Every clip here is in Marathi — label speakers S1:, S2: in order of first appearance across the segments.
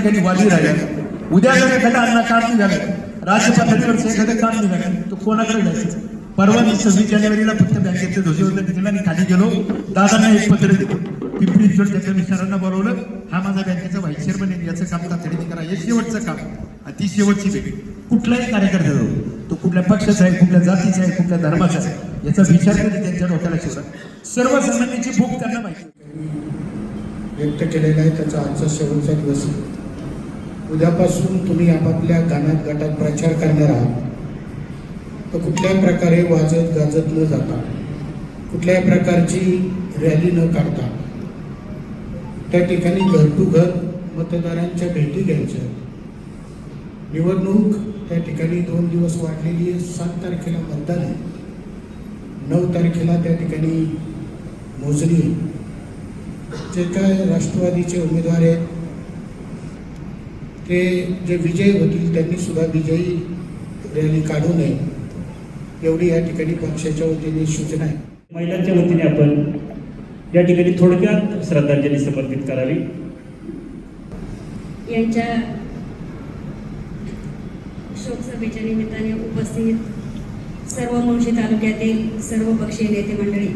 S1: ठिकाणी वाढी राहिल्या. उद्या जर एखादा अन्न काम निघालं राज्य पातळीवरचं एखादं काम निघालं तर कोणाकडे जायचं? परवा मी सव्वीस जानेवारीला फक्त बँकेचे ध्वजवंदन केलं आणि खाली गेलो. दादांना एक पत्र दिलं. पिंपरी चिंचवड त्याच्या मिस्टरांना बोलवलं हा माझा बँकेचा व्हाईस चेअरमन आहे याचं काम तातडीने करा. हे शेवटचं काम. ती शेवटची भेट. कुठलाही कार्यकर्ता जाऊ तो कुठल्या पक्षाचा आहे कुठल्या जातीचा आहे कुठल्या धर्माचा आहे याचा विचार कधी त्यांच्या डोक्याला शिवला सर्वसामान्यांची भूक त्यांना माहिती
S2: व्यक्त केलेला आहे त्याचा आजचा शेवटचा दिवस आहे. उद्यापासून तुम्ही आपापल्या गाण्यात गटात प्रचार करणार आहात. तर कुठल्याही प्रकारे वाजत गाजत न जाता कुठल्याही प्रकारची रॅली न काढता त्या ठिकाणी घर टू घर मतदारांच्या भेटी घ्यायच्या. निवडणूक त्या ठिकाणी दोन दिवस वाढलेली आहे. सात तारखेला मतदान आहे. नऊ तारखेला त्या ठिकाणी मोजणी जे काय राष्ट्रवादीचे उमेदवार आहेत ते जे विजयी होतील त्यांनी सुद्धा विजयी रॅली काढू नये. एवढी या ठिकाणी पक्षाच्या वतीने सूचना आहे.
S3: महिलांच्या वतीने आपण या ठिकाणी थोडक्यात श्रद्धांजली समर्पित करावी.
S4: यांच्या शोकसभेच्या निमित्ताने उपस्थित सर्व मुळशी तालुक्यातील सर्व पक्षीय नेते मंडळी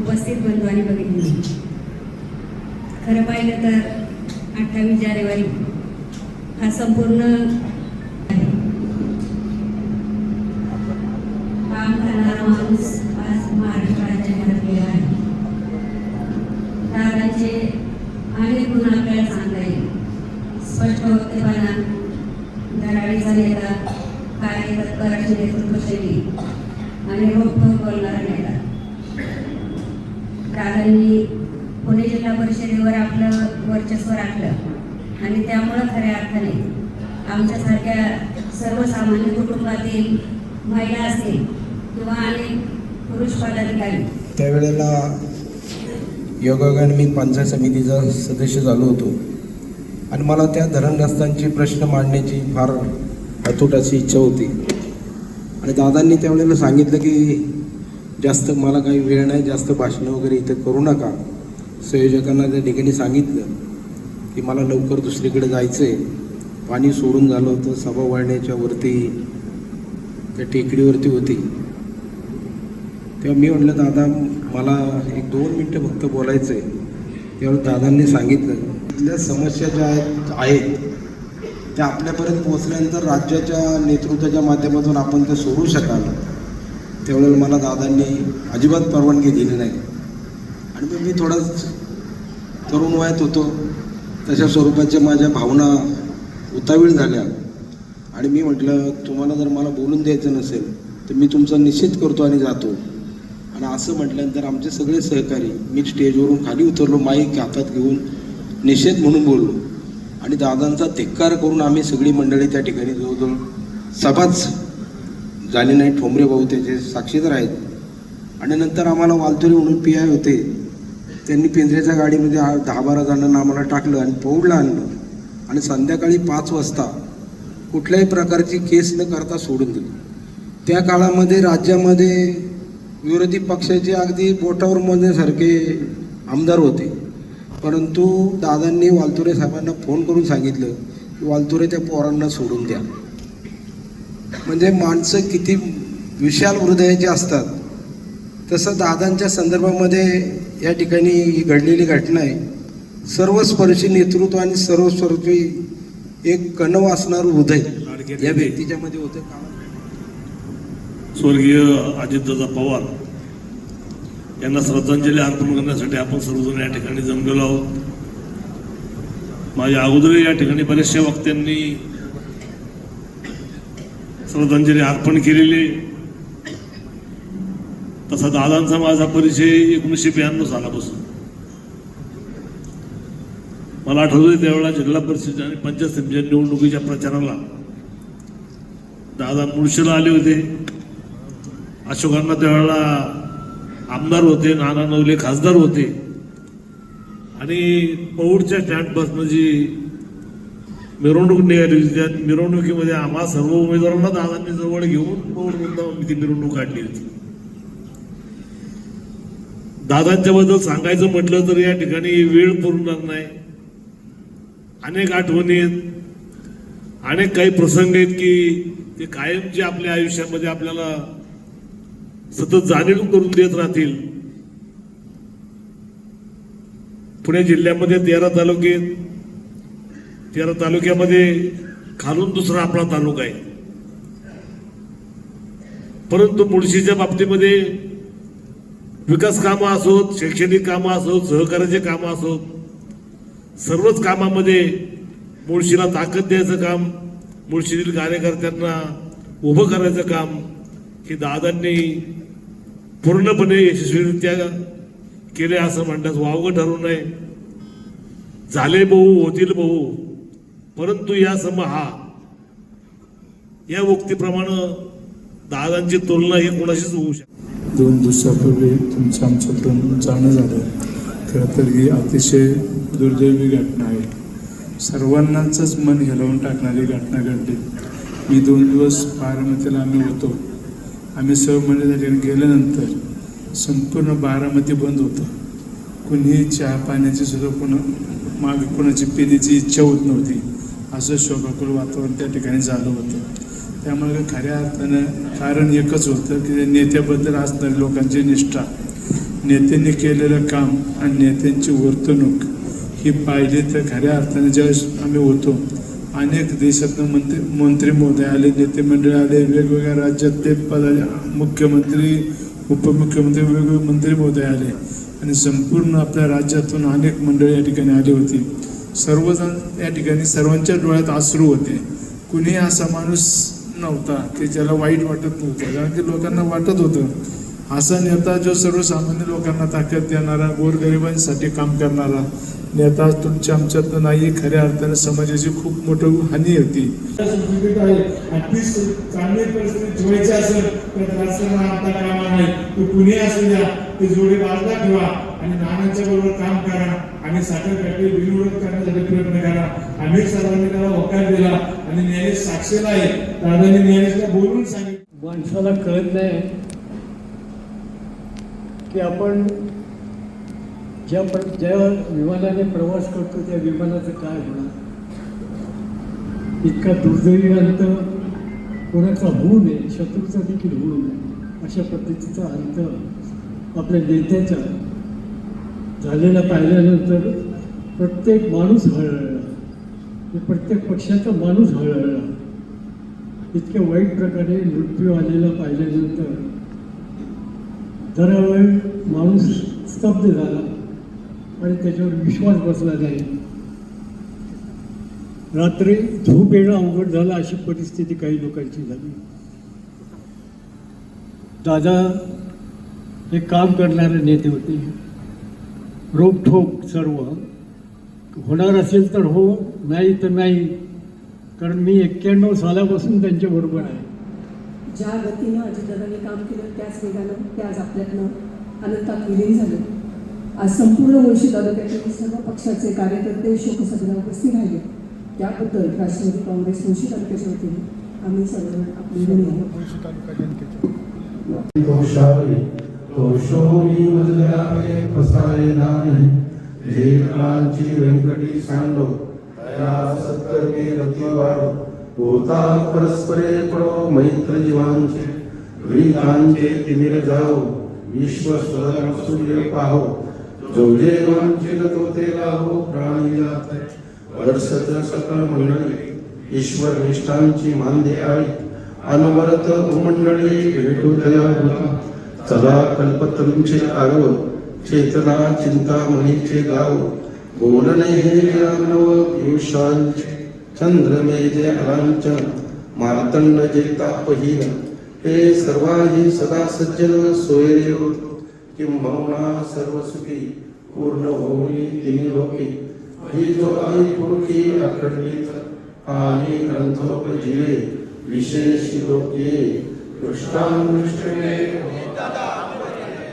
S4: उपस्थित बंधू आणि भगिनी. खरं पाहिलं तर अठ्ठावीस जानेवारी हा संपूर्ण आहे. काम करणारा माणूस आज महाराष्ट्र राज्यामध्ये गेला आहे. दादांचे अनेक गुण आपल्याला सांगता येईल. स्पष्ट धराडीचा धडाडीचा नेता कार्यतत्पराची नेतृत्वशैली आणि रोखोक बोलणारा नेता. दादांनी पुणे जिल्हा परिषदेवर आपलं वर्चस्व राखलं. आणि त्यामुळं खऱ्या अर्थाने आमच्यासारख्या सर्वसामान्य कुटुंबातील महिला असतील किंवा अनेक पुरुष पदाधिकारी.
S5: त्यावेळेला योगायोगाने मी पंचायत समितीचा सदस्य झालो होतो. आणि मला त्या धरणग्रस्तांचे प्रश्न मांडण्याची फार अतूट अशी इच्छा होती. आणि दादांनी त्यावेळेला सांगितलं की जास्त मला काही वेळ नाही जास्त भाषणं वगैरे इथं करू नका. संयोजकांना त्या ठिकाणी सांगितलं. की मला लवकर दुसरीकडे जायचं आहे पाणी सोडून झालं होतं सभा वाढण्याच्या वरती त्या टेकडीवरती होती. तेव्हा मी म्हटलं दादा मला एक दोन मिनटं फक्त बोलायचं आहे त्यावेळी दादांनी सांगितलं इथल्या समस्या ज्या आहेत आहेत त्या आपल्यापर्यंत पोहोचल्यानंतर राज्याच्या नेतृत्वाच्या माध्यमातून आपण त्या सोडू शकाल. त्यावेळेला मला दादांनी अजिबात परवानगी दिली नाही. आणि मग मी थोडंच तरुण वयात होतो. तशा स्वरूपाच्या माझ्या भावना उतावीळ झाल्या. आणि मी म्हटलं तुम्हाला जर मला बोलून द्यायचं नसेल तर मी तुमचा निश्चित करतो आणि जातो. आणि असं म्हटल्यानंतर आमचे सगळे सहकारी मी स्टेजवरून खाली उतरलो माईक हातात घेऊन निषेध म्हणून बोललो. आणि दादांचा धिक्कार करून आम्ही सगळी मंडळी त्या ठिकाणी जवळजवळ सभाच झाली नाही. ठोंबरे भाऊ त्याचे साक्षीदार आहेत. आणि नंतर आम्हाला वालतुरी म्हणून पी आय होते. त्यांनी पिंजऱ्याच्या गाडीमध्ये दहा बारा जणांना आम्हाला टाकलं आणि पौडला आणलं. आणि संध्याकाळी पाच वाजता कुठल्याही प्रकारची केस न करता सोडून दिली. त्या काळामध्ये राज्यामध्ये विरोधी पक्षाचे अगदी बोटावर मोजण्यासारखे आमदार होते. परंतु दादांनी वालतुरे साहेबांना फोन करून सांगितलं की वालतुरे त्या पोरांना सोडून द्या. म्हणजे माणसं किती विशाल हृदयाची असतात. तसं दादांच्या संदर्भामध्ये या ठिकाणी ही घडलेली घटना आहे. सर्वस्पर्शी नेतृत्व आणि सर्वस्पर्शी एक कणव असणार हृदय या व्यक्तीच्या मध्ये होतं
S6: स्वर्गीय अजितदादा पवार यांना श्रद्धांजली अर्पण करण्यासाठी आपण सर्वजण या ठिकाणी जमलेलो आहोत. माझ्या अगोदर या ठिकाणी बऱ्याचशा वक्त्यांनी श्रद्धांजली अर्पण केलेली तसा दादांचा माझा परिचय एकोणीसशे ब्याण्णव सालापासून. मला आठवतोय त्यावेळेला जिल्हा परिषद आणि पंचायत समितीच्या निवडणुकीच्या प्रचाराला दादा मुळशीला आले होते. अशोकांना त्यावेळेला आमदार होते नाना नवले खासदार होते. आणि पौडच्या स्टँडपासून जी मिरवणूक निघाली होती त्या मिरवणुकीमध्ये आम्हा सर्व उमेदवारांना दादांनी जवळ घेऊन पौड वृंदावन ती मिरवणूक काढली होती. दादांच्या बद्दल सांगायचं म्हटलं तर या ठिकाणी वेळ पुरणार नाही. अनेक आठवणी आहेत. अनेक काही प्रसंग आहेत की ते कायमचे आपल्या आयुष्यामध्ये आपल्याला सतत जाणीव करून देत राहतील. पुणे जिल्ह्यामध्ये तेरा तालुके आहेत. तेरा तालुक्यामध्ये खालून दुसरा आपला तालुका आहे. परंतु मुळशीच्या बाबतीमध्ये विकास कामं असोत शैक्षणिक कामं असोत सहकार्याचे कामं असोत सर्वच कामामध्ये मुळशीला ताकद द्यायचं काम मुळशीतील कार्यकर्त्यांना उभं करायचं काम हे दादांनी पूर्णपणे यशस्वीरित्या केले असं म्हणण्यास वावगं ठरू नये. झाले भाऊ होतील भाऊ परंतु या सम हा. या उक्तीप्रमाणे दादांची तुलना ही कोणाशीच होऊ शकते
S7: दोन दिवसापूर्वी तुमचं आमच्यातून जाणं झालं. खरं तर ही अतिशय दुर्दैवी घटना आहे. सर्वांनाच मन हेलवून टाकणारी घटना घडली. मी दोन दिवस बारामतीला आम्ही होतो. आम्ही सहमंडळ त्या ठिकाणी गेल्यानंतर संपूर्ण बारामती बंद होतं. कुणीही चहा पाण्याची सुद्धा कोणा मागे कोणाची पिण्याची इच्छा होत नव्हती. असं शोकाकुल वातावरण त्या ठिकाणी झालं होतं. त्यामुळे खऱ्या अर्थानं कारण एकच होतं की नेत्याबद्दल असणारी लोकांची निष्ठा नेत्यांनी केलेलं काम आणि नेत्यांची वर्तणूक ही पाहिली तर खऱ्या अर्थाने ज्यावेळेस आम्ही होतो अनेक देशातनं मंत्री मंत्री महोदय आले नेतेमंडळी आले वेगवेगळ्या राज्यात ते पदा मुख्यमंत्री उपमुख्यमंत्री वेगवेगळे मंत्री महोदय आले आणि संपूर्ण आपल्या राज्यातून अनेक मंडळी या ठिकाणी आली होती. सर्वजण या ठिकाणी सर्वांच्या डोळ्यात आसरू होते. कुणी असा माणूस नव्हता. की ज्याला वाईट वाटत नव्हतं. कारण की लोकांना वाटत होतं असा नेता जो सर्वसामान्य लोकांना ताकद देणारा गोरगरिबांसाठी काम करणारा नेता तुमच्या आमच्यात नाही खऱ्या अर्थाने समाजाची खूप मोठी हानी होती.
S8: आणि नानांच्या बरोबर काम करा आणि साखर फॅक्टरी बिनविरोध करण्यासाठी प्रयत्न करा. आम्ही सर्वांनी त्याला होकार दिला आणि न्यायालय साक्षीला आहे. दादांनी न्यायालयाला बोलून सांगितलं.
S9: माणसाला कळत नाही की आपण ज्या प्र ज्या विमानाने प्रवास करतो त्या विमानाचं काय होणार? इतका दुर्दैवी अंत कोणाचा होऊ नये शत्रूचा देखील होऊ नये अशा पद्धतीचा अंत आपल्या नेत्याचा झालेला पाहिल्यानंतर प्रत्येक माणूस हळहळला. म्हणजे प्रत्येक पक्षाचा माणूस हळहळला. इतक्या वाईट प्रकारे मृत्यू आलेला पाहिल्यानंतर जरा माणूस स्तब्ध झाला आणि त्याच्यावर विश्वास बसला नाही. रात्री झोप येणं अवघड झालं अशी परिस्थिती काही लोकांची झाली. दादा हे काम करणारे नेते होते. रोखोक सर्व. होणार असेल तर हो नाही तर नाही. कारण मी एक्क्याण्णव सालापासून त्यांच्याबरोबर आहे.
S10: ज्या गतीनं अजितदादांनी काम केलं त्याच वेगानं ते आज आपल्यातनं अनंतात विलीन झाले. आज संपूर्ण मुळशी तालुक्यातील सर्व पक्षाचे कार्यकर्ते शोकसभेला उपस्थित राहिले. त्याबद्दल राष्ट्रवादी काँग्रेस मुळशी तालुक्याच्या वतीने आम्ही सर्वजण आपली ऋणी
S11: नाही व्यंकटी सांडो दया सत्कर्मे रती वाढो पोता परस्परे पडो मैत्र जीवांचे ग्रीकांचे तिमिर जाओ विश्व स्वतः सूर्य पाहो जोजे वांचे वांछित तो ते लाहो प्राणी जाते वर्षत सकळ मंडळी ईश्वर निष्ठांची मांदे आळी अनवरत मंडळी भेटू दयाभूता चला कल्पतरुंचे आगव चेतना चिंतामणीचे गाव बोलणे हे ज्ञानव पियुषांचे चंद्रमेजे अलांचन मार्तंड जे तापहीन हे सर्वाही सदा सज्जन सोयरे किंबहुना सर्व सुखी पूर्ण होई तिन्ही लोके. ही जो आई पुरुषी अखंडित आणि ग्रंथोपजीवे विशेष लोके. दृष्टानुष्ठे.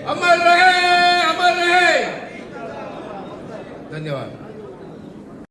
S8: अमर रहे अमर रहे.
S11: धन्यवाद.